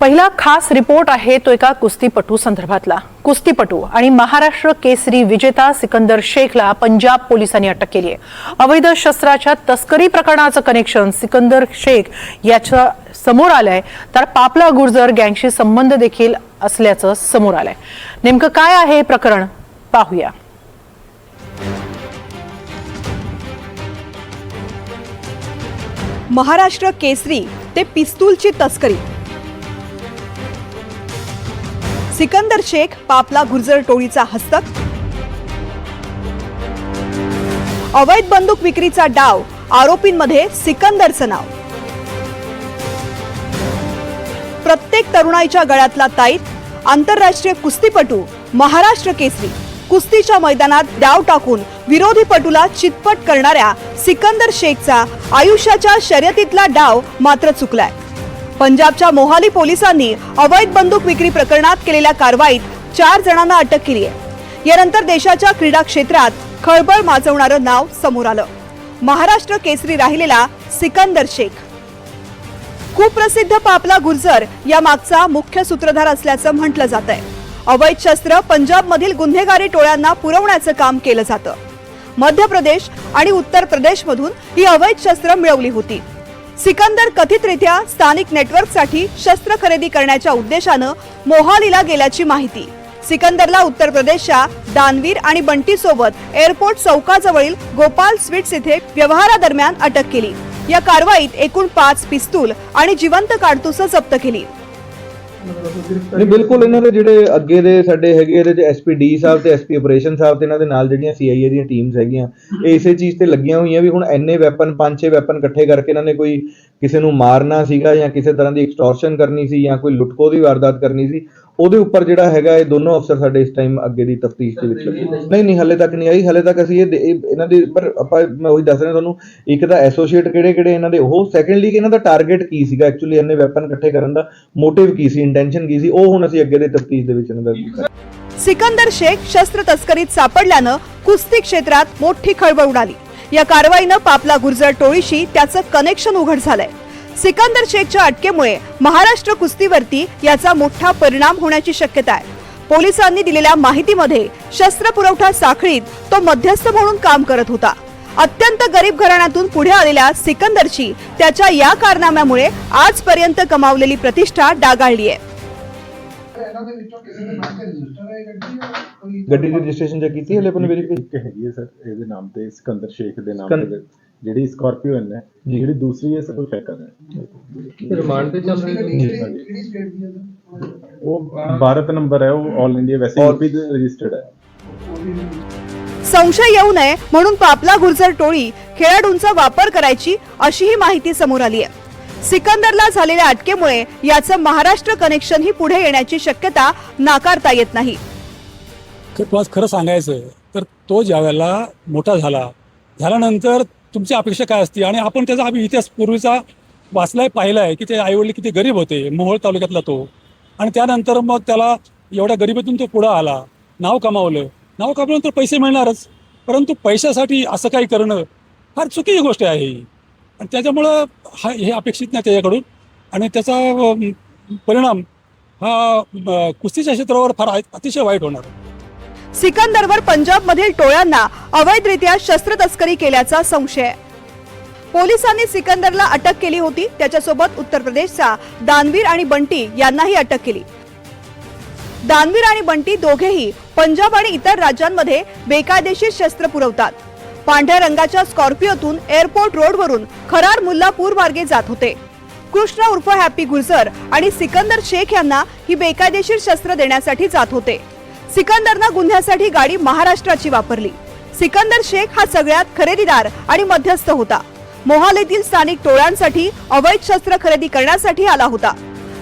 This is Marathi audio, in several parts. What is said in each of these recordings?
पहिला खास रिपोर्ट आहे तो एका कुस्तीपटू संदर्भातला. कुस्तीपटू आणि महाराष्ट्र केसरी विजेता सिकंदर शेखला पंजाब पोलिसांनी अटक केली आहे. अवैध शस्त्राच्या तस्करी प्रकरणाचं कनेक्शन सिकंदर शेख याच्या समोर आलंय. तर पापला गुर्जर गँगशी संबंध देखील असल्याचं समोर आलंय. नेमकं काय आहे हे प्रकरण? पाहूया. महाराष्ट्र केसरी ते पिस्तूलची तस्करी. सिकंदर शेख पापला गुर्जर टोळीचा हस्तक. अवैध बंदूक विक्रीचा डाव आरोपींमध्ये सिकंदरचं नाव. प्रत्येक तरुणाईच्या गळ्यातला ताईत आंतरराष्ट्रीय कुस्तीपटू महाराष्ट्र केसरी. कुस्तीच्या मैदानात डाव टाकून विरोधी पटूला चितपट करणाऱ्या सिकंदर शेखचा आयुष्याच्या शर्यतीतला डाव मात्र चुकलाय. पंजाबच्या मोहाली पोलिसांनी अवैध बंदूक विक्री प्रकरणात केलेल्या कारवाईत चार जणांना अटक केली आहे. यानंतर देशाच्या क्रीडा क्षेत्रात खळबळ माजवणारं नाव समोर आलं. महाराष्ट्र केसरी राहिलेला सिकंदर शेख. कुप्रसिद्ध पापला गुर्जर या मागचा मुख्य सूत्रधार असल्याचं म्हटलं जात आहे अवैध शस्त्र पंजाबमधील गुन्हेगारी टोळ्यांना पुरवण्याचं काम केलं जातं. मध्य प्रदेश आणि उत्तर प्रदेशमधून ही अवैध शस्त्र मिळवली होती. सिकंदर कथितरित्या स्थानिक नेटवर्कसाठी शस्त्र खरेदी करण्याच्या उद्देशानं मोहालीला गेल्याची माहिती. सिकंदरला उत्तर प्रदेशच्या दानवीर आणि बंटी सोबत एअरपोर्ट चौकाजवळील गोपाल स्वीट्स इथे व्यवहारादरम्यान अटक केली. या कारवाईत एकूण पाच पिस्तूल आणि जिवंत काडतुसं जप्त केली. ਨਹੀਂ, ਬਿਲਕੁਲ ਇਹਨਾਂ ਦੇ ਜਿਹੜੇ ਅੱਗੇ ਦੇ ਸਾਡੇ ਹੈਗੇ ਇਹਦੇ ਚ ਐਸਪੀਡੀ ਸਾਹਿਬ ਤੇ ਐਸਪੀ ਆਪਰੇਸ਼ਨ ਸਾਹਿਬ ਤੇ ਇਹਨਾਂ ਦੇ ਨਾਲ ਜਿਹੜੀਆਂ ਸੀਆਈਏ ਦੀਆਂ ਟੀਮਸ ਹੈਗੀਆਂ, ਇਹ ਇਸੇ ਚੀਜ਼ ਤੇ ਲੱਗੀਆਂ ਹੋਈਆਂ ਵੀ ਹੁਣ ਐਨੇ ਵੈਪਨ ਪੰਜ ਛੇ ਵੈਪਨ ਇਕੱਠੇ ਕਰਕੇ ਇਹਨਾਂ ਨੇ ਕੋਈ ਕਿਸੇ ਨੂੰ ਮਾਰਨਾ ਸੀਗਾ ਜਾਂ ਕਿਸੇ ਤਰ੍ਹਾਂ ਦੀ ਐਕਸਟੋਰਸ਼ਨ ਕਰਨੀ ਸੀ ਜਾਂ ਕੋਈ ਲੁੱਟਖੋ ਦੀ ਵਾਰਦਾਤ ਕਰਨੀ ਸੀ ਉਹਦੇ ਉੱਪਰ ਜਿਹੜਾ ਹੈਗਾ ਇਹ ਦੋਨੋਂ ਅਫਸਰ ਸਾਡੇ ਇਸ ਟਾਈਮ ਅੱਗੇ ਦੀ ਤਫਤੀਸ਼ ਦੇ ਵਿੱਚ ਲੱਗੇ ਨਹੀਂ ਨਹੀਂ ਹਲੇ ਤੱਕ ਨਹੀਂ ਆਈ ਹਲੇ ਤੱਕ ਅਸੀਂ ਇਹ ਇਹ- ਇਹਨਾਂ ਦੇ ਪਰ ਆਪਾਂ ਮੈਂ ਉਹੀ ਦੱਸ ਰਿਹਾ ਤੁਹਾਨੂੰ ਇੱਕ ਤਾਂ ਐਸੋਸੀਏਟ ਕਿਹੜੇ ਕਿਹੜੇ ਇਹਨਾਂ ਦੇ ਉਹ ਸੈਕੰਡਲੀ ਕਿ ਇਹਨਾਂ ਦਾ ਟਾਰਗੇਟ ਕੀ ਸੀਗਾ ਐਕਚੁਅਲੀ ਇਹਨੇ ਵੈਪਨ ਇਕੱਠੇ ਕਰਨ ਦਾ ਮੋਟਿਵ ਕੀ ਸੀ ਇੰਟੈਂਸ਼ਨ ਕੀ ਸੀ ਉਹ ਹੁਣ ਅਸੀਂ ਅੱਗੇ ਦੇ ਤਫਤੀਸ਼ ਦੇ ਵਿੱਚ ਇਹਨਾਂ ਦਾ सिकंदर शेख शस्त्र तस्करीत सापडल्यानं कुस्ती क्षेत्रात मोठी खळबळ उडाली या कारवाईनं पापला गुर्जर टोळीशी त्याचं कनेक्शन उघड झालंय सिकंदर शेखच्या अटकेमुळे महाराष्ट्र कुस्तीवरती याचा मोठा परिणाम होण्याची शक्यता आहे पोलिसांनी दिलेल्या माहितीमध्ये शस्त्र पुरवठा साखळीत तो मध्यस्थ म्हणून काम करत होता अत्यंत गरीब घराण्यातून पुढे आलेल्या सिकंदरची त्याच्या या कारनाम्यामुळे आजपर्यंत कमावलेली प्रतिष्ठा डागाळली आहे ਇਹਨਾਂ ਦੇ ਵਿੱਚੋਂ ਕਿਸੇ ਦੇ ਨਾਮ ਤੇ ਰਜਿਸਟਰ ਹੈ ਗੱਡੀ ਜਾਂ ਕੋਈ ਗੱਡੀ ਦੀ ਰਜਿਸਟ੍ਰੇਸ਼ਨ ਚੈੱਕ ਕੀਤੀ ਹਲੇ ਆਪਾਂ ਵੈਰੀਫਾਈ ਇੱਕ ਹੈਗੀ ਹੈ ਸਰ ਇਹਦੇ ਨਾਮ ਤੇ ਸਿਕੰਦਰ ਸ਼ੇਖ ਦੇ ਨਾਮ ਸਿਕੰਦ- ਤੇ ਜਿਹੜੀ ਸਕਾਰਪੀਓ ਹੈ ਜੀ। ਜਿਹੜੀ ਦੂਸਰੀ ਹੈ ਸਰ ਉਹ ਫੈਕਰ ਹੈ ਰਿਮਾਂਡ ਤੇ ਚੱਲ ਰਹੀ ਹੈ ਗੱਡੀ ਕਿਹੜੀ ਹਾਂਜੀ। ਕਿਹੜੀ ਸਟੇਟ ਦੀ ਹੈ ਸਰ? ਉਹ ਭਾਰਤ ਨੰਬਰ ਹੈ ਉਹ ਆਲ ਇੰਡੀਆ ਵੈਸੇ All- यूपी ਦੇ ਰਜਿਸਟਰਡ ਹੈ संशय येऊ नये म्हणून पापला गुर्जर टोळी खेळाडूंचा वापर करायची अशीही माहिती समोर आली आहे सिकंदरला झालेल्या अटकेमुळे याचं महाराष्ट्र कनेक्शन ही पुढे येण्याची शक्यता नाकारता येत नाही तर तुला खरं सांगायचं तर तो ज्यावेळेला मोठा झाला झाल्यानंतर तुमची अपेक्षा काय असते? आणि आपण त्याचा आम्ही इतिहास पूर्वीचा वाचलाय पाहिलाय की ते आईवडील किती गरीब होते मोहोळ तालुक्यातला तो. आणि त्यानंतर मग त्याला एवढ्या गरिबीतून तो पुढं आला. नाव कमावलं. नाव कमावल्यानंतर पैसे मिळणारच. परंतु पैशासाठी असं काही करणं फार चुकीची गोष्ट आहे. ही आणि त्याच्यामुळं हा हे अपेक्षित नाही त्याच्याकडून. आणि त्याचा परिणाम हा कुस्तीच्या क्षेत्रावर फार अतिशय वाईट होणार. सिकंदरवर पंजाबमधील टोळ्यांना अवैधरित्या शस्त्र तस्करी केल्याचा संशय. पोलिसांनी सिकंदरला अटक केली होती. त्याच्यासोबत उत्तर प्रदेशचा दानवीर आणि बंटी यांनाही अटक केली. दानवीर आणि बंटी दोघेही पंजाब आणि इतर राज्यांमध्ये बेकायदेशीर शस्त्र पुरवतात. पांढऱ्या रंगाच्या स्कॉर्पिओतून एअरपोर्ट रोडवरून खरार मुल्लापूर मार्गे जात होते. कृष्ण उर्फ हॅपी गुर्जर आणि सिकंदर शेख यांना ही बेकायदेशीर शस्त्र देण्यासाठी जात होते. सिकंदरनं गुन्ह्यासाठी गाडी महाराष्ट्राची वापरली. सिकंदर शेख हा सगळ्यात खरेदीदार आणि मध्यस्थ होता. मोहालीतील स्थानिक टोळ्यांसाठी अवैध शस्त्र खरेदी करण्यासाठी आला होता.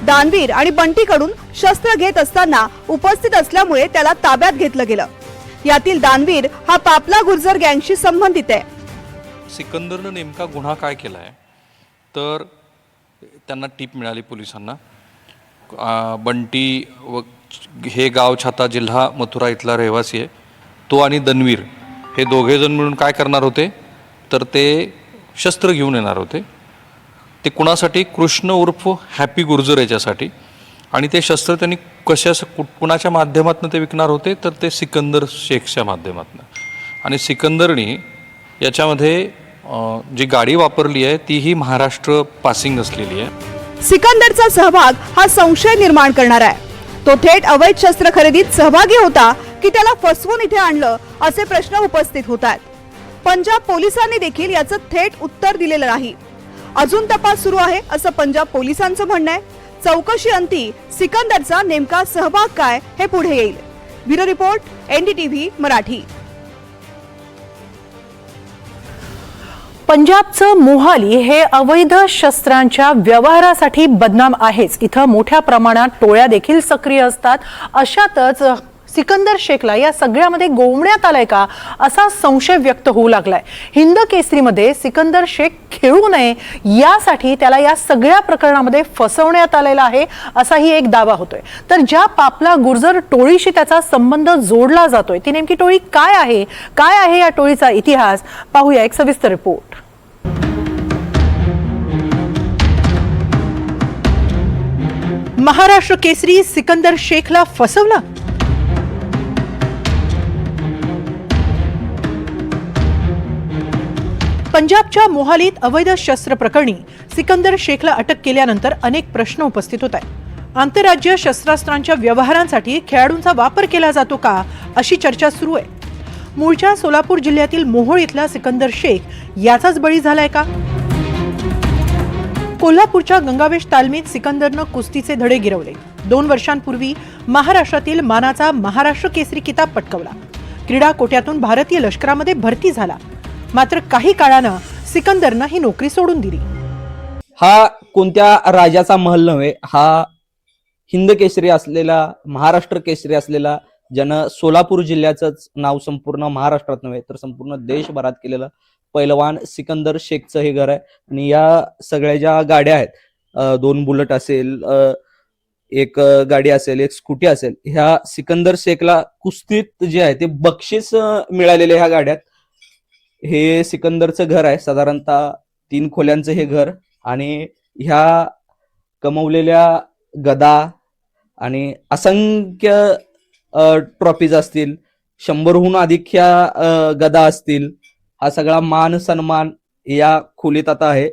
दानवीर आणि बंटीकडून शस्त्र घेत असताना उपस्थित असल्यामुळे त्याला ताब्यात घेतलं गेलं. यातील दानवीर हा पापला गुर्जर गँगशी संबंधित आहे. सिकंदरनं नेमका गुन्हा काय केला आहे तर त्यांना टीप मिळाली पोलिसांना. बंटी व हे गाव छाता जिल्हा मथुरा इथला रहिवासी आहे. तो आणि दनवीर हे दोघेजण मिळून काय करणार होते? तर ते शस्त्र घेऊन येणार होते. ते कुणासाठी? कृष्ण उर्फ हॅपी गुर्जर याच्यासाठी. आणि ते शस्त्र त्यांनी कशा कुणाच्या माध्यमातून ते विकणार होते? तर ते सिकंदर शेखच्या माध्यमातून. आणि सिकंदरनी याच्यामध्ये जी गाडी वापरली आहे तीही महाराष्ट्र पासिंग असलेली आहे. सिकंदरचा सहभाग हा संशय निर्माण करणार आहे. तो थेट अवैध शस्त्र खरेदीत सहभागी होता की त्याला फसवून इथे आणलं असे प्रश्न उपस्थित होत आहेत पंजाब पोलिसांनी देखील याचं थेट उत्तर दिलेलं नाही. अजून तपास सुरू आहे असं पंजाब पोलिसांचं म्हणणं आहे. चौकशी अंती सिकंदरचा नेमका सहभाग काय हे पुढे येईल. Bureau report NDTV Marathi. पंजाबचं Mohali हे अवैध शस्त्रांच्या व्यवहारासाठी बदनाम आहेच. इथं मोठ्या प्रमाणात टोळ्या देखील सक्रिय असतात. अशातच सिकंदर शेखला या सगळ्यामध्ये गोवण्यात आलाय का असा संशय व्यक्त होऊ लागलाय. हिंद केसरीमध्ये सिकंदर शेख खेळू नये यासाठी त्याला या सगळ्या प्रकरणामध्ये फसवण्यात आलेला आहे असाही एक दावा होतोय. तर ज्या पापला गुर्जर टोळीशी त्याचा संबंध जोडला जातोय ती नेमकी टोळी काय आहे? काय आहे या टोळीचा इतिहास? पाहूया एक सविस्तर रिपोर्ट. महाराष्ट्र केसरी सिकंदर शेखला फसवला. पंजाबच्या मोहालीत अवैध शस्त्र प्रकरणी सिकंदर शेखला अटक केल्यानंतर अनेक प्रश्न उपस्थित होत आहेत. आंतरराज्य शस्त्रास्त्रांच्या व्यवहारांसाठी खेळाडूंचा वापर केला जातो का अशी चर्चा सुरू आहे. मूळच्या सोलापूर जिल्ह्यातील मोहोळ इथला सिकंदर शेख याचाच बळी झालाय का? कोल्हापूरच्या गंगावेश तालमीत सिकंदरनं कुस्तीचे धडे गिरवले. दोन वर्षांपूर्वी महाराष्ट्रातील मानाचा महाराष्ट्र केसरी किताब पटकवला. क्रीडा कोट्यातून भारतीय लष्करामध्ये भरती झाला. मात्र काही काळानं सिकंदरनं ही नोकरी सोडून दिली. हा कोणत्या राजाचा महल नव्हे हा हिंद केसरी असलेला महाराष्ट्र केसरी असलेला ज्यानं सोलापूर जिल्ह्याचंच नाव संपूर्ण महाराष्ट्रात नव्हे तर संपूर्ण देशभरात केलेलं पैलवान सिकंदर शेखचं हे घर आहे. आणि या सगळ्या ज्या गाड्या आहेत दोन बुलेट असेल एक गाडी असेल एक स्कूटी असेल ह्या सिकंदर शेखला कुस्तीत जे आहे ते बक्षीस मिळालेले ह्या गाड्यात. हे सिकंदरचं घर आहे साधारणतः तीन खोल्यांचं हे घर. आणि ह्या कमवलेल्या गदा आणि असंख्य ट्रॉफीज असतील शंभरहून अधिक ह्या गदा असतील हा सगळा मान सन्मान या खोलीत आता आहे.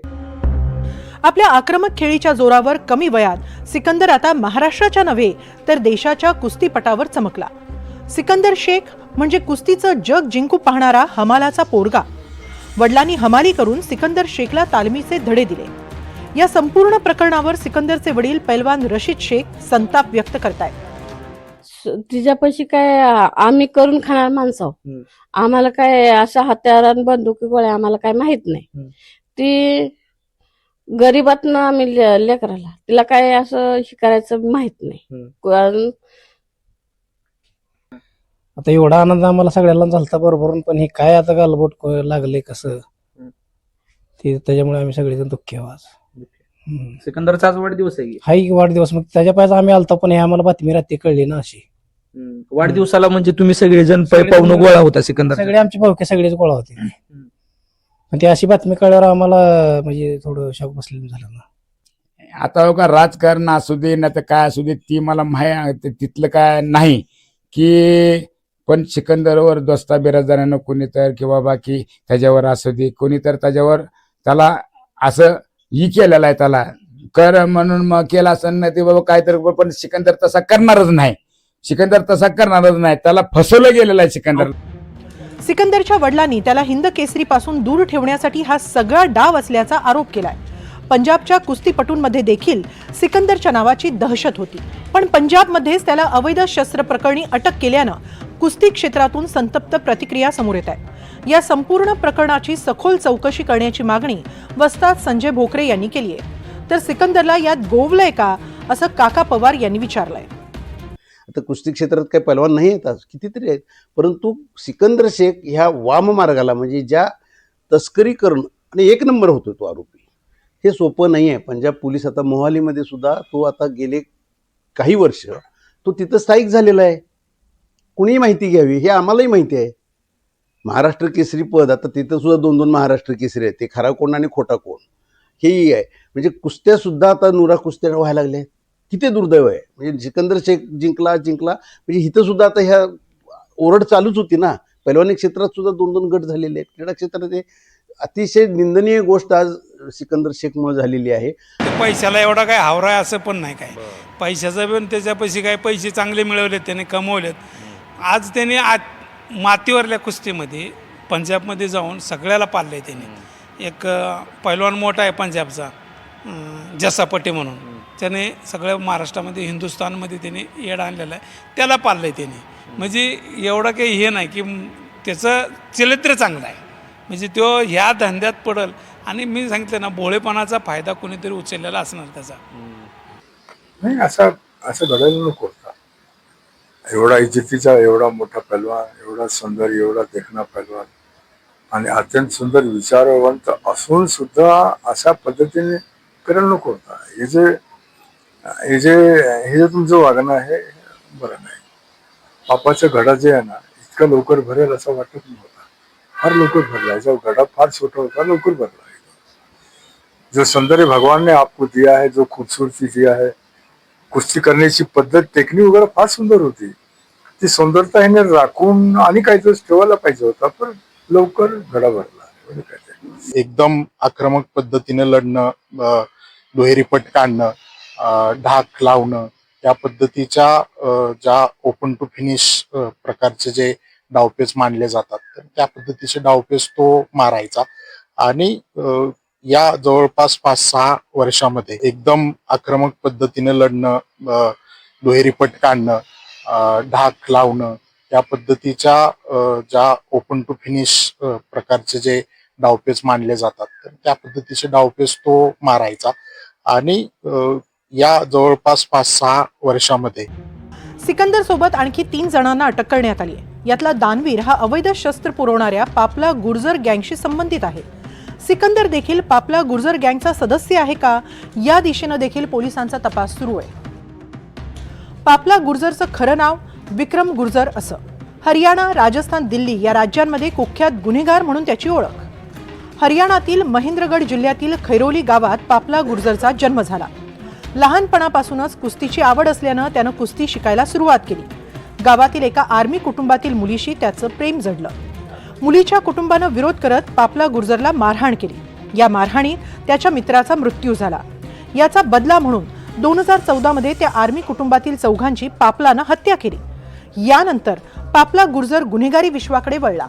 आपल्या आक्रमक खेळीच्या जोरावर कमी वयात सिकंदर आता महाराष्ट्राच्या नव्हे तर देशाच्या कुस्तीपटावर चमकला. सिकंदर शेख म्हणजे कुस्तीचं जग जिंकू पाहणारा हमालाचा पोरगा. वडिलांनी हमाली करून सिकंदर शेखला तालमीचे धडे दिले. या संपूर्ण प्रकरणावर सिकंदरचे वडील पैलवान रशीद शेख संताप व्यक्त करतायत. तिच्यापाशी काय आम्ही करून खाणार माणसं. आम्हाला काय अशा हत्यारान बंदुकी गोळ्या आम्हाला काय माहीत नाही. ती गरीबातनं आम्ही लेकराला तिला काय असं करायचं माहीत नाही. कारण आता एवढा आनंद आम्हाला सगळ्याला झालता बरोबर पण हे काय आता गालबोट लागले कसं ते त्याच्यामुळे आम्ही सगळेजण दुःखी हम्म. सिकंदरचा आज वाढदिवस आहे हाय की वाढदिवस. मग त्याच्या पायचा आम्ही आलतो पण हे आम्हाला बातमी रात्री कळली ना अशी. वाढदिवसाला म्हणजे तुम्ही सगळेजण पै सगळे पाहुणं गोळा होता सिकंदर सगळे आमचे भाऊके सगळेच गोळा होते. पण ती अशी बातमी कळल्यावर आम्हाला म्हणजे थोडं शॉक बसलेलं झालं ना. आता हो का राजकारण असू दे ना तर काय असू दे ती मला माहिती तिथलं काय नाही की पण सिकंदरवर दोस्ता बिराजदारानं कोणी तर किंवा बाकी त्याच्यावर असू दे कोणी तर त्याच्यावर त्याला असं ही केलेलं आहे त्याला. कर म्हणून मग केला असं नाही ते बाबा काय तर पण सिकंदर तसा करणारच नाही. सिकंदर तसा करणारच नाही. त्याला फसवलं गेलेलं आहे सिकंदर. सिकंदरच्या वडिलांनी त्याला हिंद केसरी पासून दूर ठेवण्यासाठी हा सगळा डाव असल्याचा आरोप केलाय. पंजाबच्या कुस्तीपटूंमध्ये देखील सिकंदरच्या नावाची दहशत होती. पण पंजाबमध्येच त्याला अवैध शस्त्र प्रकरणी अटक केल्यानं कुस्ती क्षेत्रातून संतप्त प्रतिक्रिया समोर येत आहेत या संपूर्ण प्रकरणाची सखोल चौकशी करण्याची मागणी वस्ताद संजय भोकरे यांनी केली आहे. तर सिकंदरला यात गोवलंय का असं काका पवार यांनी विचारलंय. आता कुस्ती क्षेत्रात काही पैलवान नाही आहेत कितीतरी आहेत परंतु सिकंदर शेख ह्या वाम मार्गाला म्हणजे ज्या तस्करी करणं आणि एक नंबर होतो तो आरोपी. हे सोपं नाही आहे. पंजाब पोलीस आता मोहालीमध्ये सुद्धा तो आता गेले काही वर्ष तो तिथं स्थायिक झालेला आहे. कुणीही माहिती घ्यावी हे आम्हालाही माहिती आहे. महाराष्ट्र केसरी पद आता तिथं सुद्धा दोन दोन महाराष्ट्र केसरी आहेत. ते खरा कोण आणि खोटा कोण? हेही आहे. म्हणजे कुस्त्या सुद्धा आता नुरा कुस्त्या व्हायला लागल्या आहेत. किती दुर्दैव आहे. म्हणजे सिकंदर शेख जिंकला जिंकला. म्हणजे इथं सुद्धा आता ह्या ओरड चालूच होती ना. पैलवानी क्षेत्रात सुद्धा दोन दोन गट झालेले आहेत. क्रीडा क्षेत्रात हे अतिशय निंदनीय गोष्ट आज सिकंदर शेखमुळे झालेली आहे. पैशाला एवढा काय हावरा आहे असं पण नाही काय. पैशाचं पण त्याच्या पैसे काय पैसे चांगले मिळवलेत त्याने कमवलेत. आज त्याने आज मातीवरल्या कुस्तीमध्ये पंजाबमध्ये जाऊन सगळ्याला पाळलं आहे त्याने एक पैलवान मोठा आहे पंजाबचा अं, जसा पटे म्हणून. त्याने सगळ्या महाराष्ट्रामध्ये हिंदुस्थानमध्ये त्याने येड आणलेला आहे. त्याला पाळलं आहे त्याने म्हणजे एवढं काही हे नाही की त्याचं चरित्र चांगलं आहे. म्हणजे तो ह्या धंद्यात पडल. आणि मी सांगितलं ना भोळेपणाचा फायदा कोणीतरी उचललेला असणार त्याचा. नाही असं असं घडायला नको. एवढा इज्जतीचा एवढा मोठा पहलवान एवढा सुंदर एवढा देखणा पहलवान आणि अत्यंत सुंदर विचारवंत असून सुद्धा अशा पद्धतीने करमणूक होता. हे जे हे जे हे जे तुमचं वागणं आहे हे बरं नाही. पापाचं घडा जे आहे ना इतकं लवकर भरेल असं वाटत नव्हता. फार लवकर भरला. याचा घडा फार छोटा होता लवकर भरला. जो सौंदर्य भगवान ने आपको दिया है जो खूबसूरती दिया है कुस्ती करण्याची पद्धत टेक्निक वगैरे फार सुंदर होती. ती सुंदरता ह्याने राखून आणि काहीतरी ठेवायला पाहिजे होता पण लवकर घडा भरला एकदम आक्रमक पद्धतीने लढणं दुहेरी पट काढणं ढाक लावणं त्या पद्धतीच्या ज्या ओपन टू फिनिश प्रकारचे जे डावपेच मानले जातात तर त्या पद्धतीचे डावपेच तो मारायचा. आणि या जवळपास पाच सहा वर्षामध्ये एकदम आक्रमक पद्धतीने लढणं दुहेरी पट काढणं ढाक लावणं या पद्धतीच्या ज्या ओपन टू फिनिश प्रकारचे जे डावपेच मानले जातात तर त्या पद्धतीचे डावपेच तो मारायचा. आणि या जवळपास पाच सहा वर्षामध्ये सिकंदर सोबत आणखी तीन जणांना अटक करण्यात आली आहे. यातला दानवीर हा अवैध शस्त्र पुरवणाऱ्या पापला गुर्जर गँगशी संबंधित आहे. सिकंदर देखील पापला गुर्जर गँगचा सदस्य आहे का? या दिशेनं देखील पोलिसांचा तपास सुरू आहे. पापला गुर्जरचं खरं नाव विक्रम गुर्जर असं. हरियाणा राजस्थान दिल्ली या राज्यांमध्ये कुख्यात गुन्हेगार म्हणून त्याची ओळख. हरियाणातील महेंद्रगड जिल्ह्यातील खैरोली गावात पापला गुर्जरचा जन्म झाला. लहानपणापासूनच कुस्तीची आवड असल्यानं त्यानं कुस्ती शिकायला सुरुवात केली. गावातील एका आर्मी कुटुंबातील मुलीशी त्याचं प्रेम जडलं. मुलीच्या कुटुंबानं विरोध करत पापला गुर्जरला मारहाण केली. या मारहाणीत त्याच्या मित्राचा मृत्यू झाला. याचा बदला म्हणून दोन हजार चौदामध्ये त्या आर्मी कुटुंबातील चौघांची पापलानं हत्या केली. यानंतर पापला गुर्जर गुन्हेगारी विश्वाकडे वळला.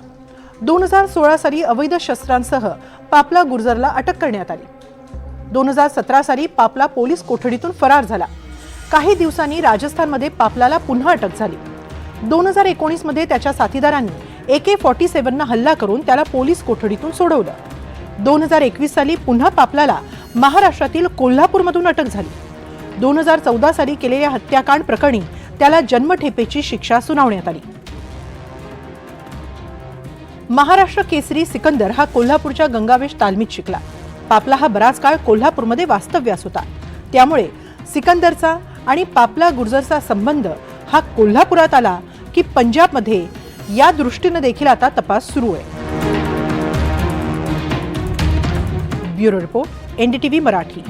दोन हजार सोळा साली अवैध शस्त्रांसह पापला गुर्जरला अटक करण्यात आली. दोन हजार सतरा साली पापला पोलीस कोठडीतून फरार झाला. काही दिवसांनी राजस्थानमध्ये पापलाला पुन्हा अटक झाली. दोन हजार एकोणीसमध्ये त्याच्या साथीदारांनी ए के फॉर्टी सेव्हननं हल्ला करून त्याला पोलीस कोठडीतून सोडवलं. दोन हजार एकवीस साली पुन्हा पापलाला महाराष्ट्रातील कोल्हापूरमधून अटक झाली. दोन हजार चौदा साली केलेल्या हत्याकांड प्रकरणी त्याला जन्मठेपेची शिक्षा सुनावण्यात आली. महाराष्ट्र केसरी सिकंदर हा कोल्हापूरच्या गंगावेश तालमीत शिकला. पापला हा बराच काळ कोल्हापूरमध्ये वास्तव्यास होता. त्यामुळे सिकंदरचा आणि पापला गुर्जरचा संबंध हा कोल्हापुरात आला की पंजाबमध्ये या दृष्टीनं देखील आता तपास सुरू आहे. Bureau report NDTV Marathi.